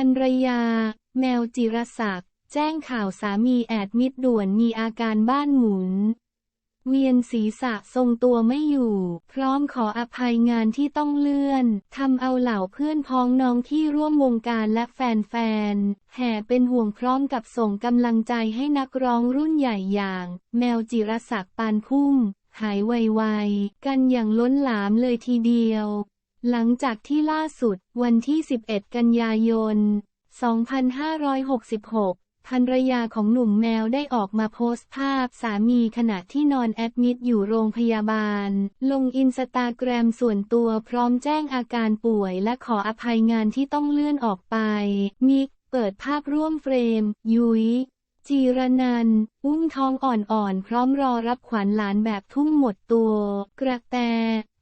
ภรรยา แมวจิรศักดิ์แจ้งข่าวสามีแอดมิดด่วนมีอาการบ้านหมุน เวียนศีรษะทรงตัวไม่อยู่ พร้อมขออภัยงานที่ต้องเลื่อนทำเอาเหล่าเพื่อนพ้องน้องที่ร่วมวงการและแฟนๆแห่เป็นห่วงพร้อมกับส่งกำลังใจให้นักร้องรุ่นใหญ่อย่าง แมวจิรศักดิ์ปานพุ่ม หายไวๆกันอย่างล้นหลามเลยทีเดียว หลังจากที่ล่าสุดวันที่ 11 กันยายน 2566ภรรยาของหนุ่มแมวได้ออกมาโพสต์ภาพสามีขณะที่นอนแอดมิดอยู่โรงพยาบาล ลงอินสตาแกรมส่วนตัวพร้อมแจ้งอาการป่วยและขออภัยงานที่ต้องเลื่อนออกไป มิกเปิดภาพร่วมเฟรม ยุ้ยจีรนัน อุ้มท้องอ่อนๆ พร้อมรอรับขวัญหลานแบบทุ่มหมดตัว กระแต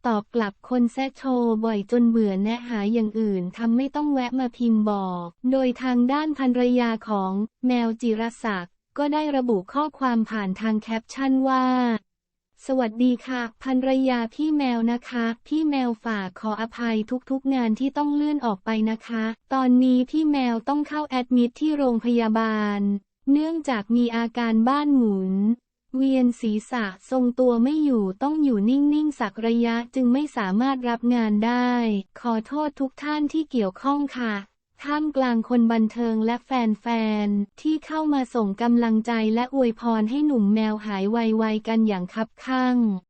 ตอบกลับคนแซะโชว์บ่อยจนเบื่อแนะหาอย่างอื่นทำไม่ต้องแวะมาพิมพ์บอก โดยทางด้านภรรยาของแมวจิรศักดิ์ก็ได้ระบุข้อความผ่านทางแคปชั่นว่า สวัสดีค่ะภรรยาพี่แมวนะคะ พี่แมวฝากขออภัยทุกๆงานที่ต้องเลื่อนออกไปนะคะ ตอนนี้พี่แมวต้องเข้าแอดมิดที่โรงพยาบาล เนื่องจากมีอาการบ้านหมุน เวียนศีรษะทรงตัวไม่อยู่ต้องอยู่นิ่งๆสักระยะจึงไม่สามารถรับงานได้ ขอโทษทุกท่านที่เกี่ยวข้องค่ะท่ามกลางคนบันเทิงและแฟนๆ ที่เข้ามาส่งกำลังใจและอวยพรให้หนุ่มแมวหายไวๆกันอย่างคับคั่ง